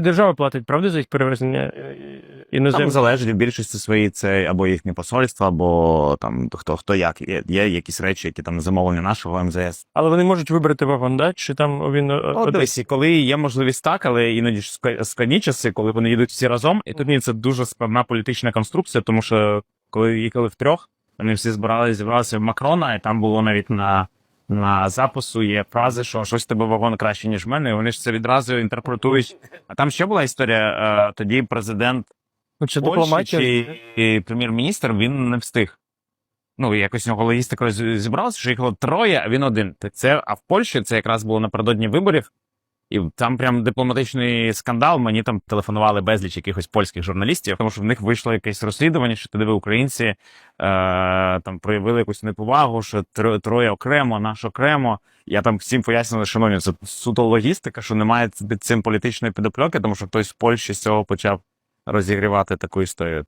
Держава платить, правда, за їх перевезення е, Там залежить в більшості своїй це або їхнє посольство, або там хто хто як. Є, є якісь речі, які там замовлені нашого МЗС. Але вони можуть вибрати вагон, да? чи там він. е, один? дивись, коли є можливість так, але іноді ж складні часи, коли вони їдуть всі разом, і тоді це дуже складна політична конструкція, тому що коли їхали втрьох, вони всі збиралися, зібралися в Макрона, і там було навіть на, на запису є фрази, що щось тебе вагон краще, ніж в мене. І вони ж це відразу інтерпретують. А там ще була історія. е, Тоді президент Ну, чи Польщі чи і прем'єр-міністр він не встиг. Ну, якось у нього логістика зібралася, що їхало троє, а він один. Це, а в Польщі це якраз було напередодні виборів, і там прям дипломатичний скандал. Мені там телефонували безліч якихось польських журналістів, тому що в них вийшло якесь розслідування, що туди українці е, там проявили якусь неповагу, що тро- троє окремо, наш окремо. Я там всім пояснював, шановні, це суто логістика, що немає під цим політичної підопльоки, тому що хтось в Польщі з цього почав розігрівати таку історію.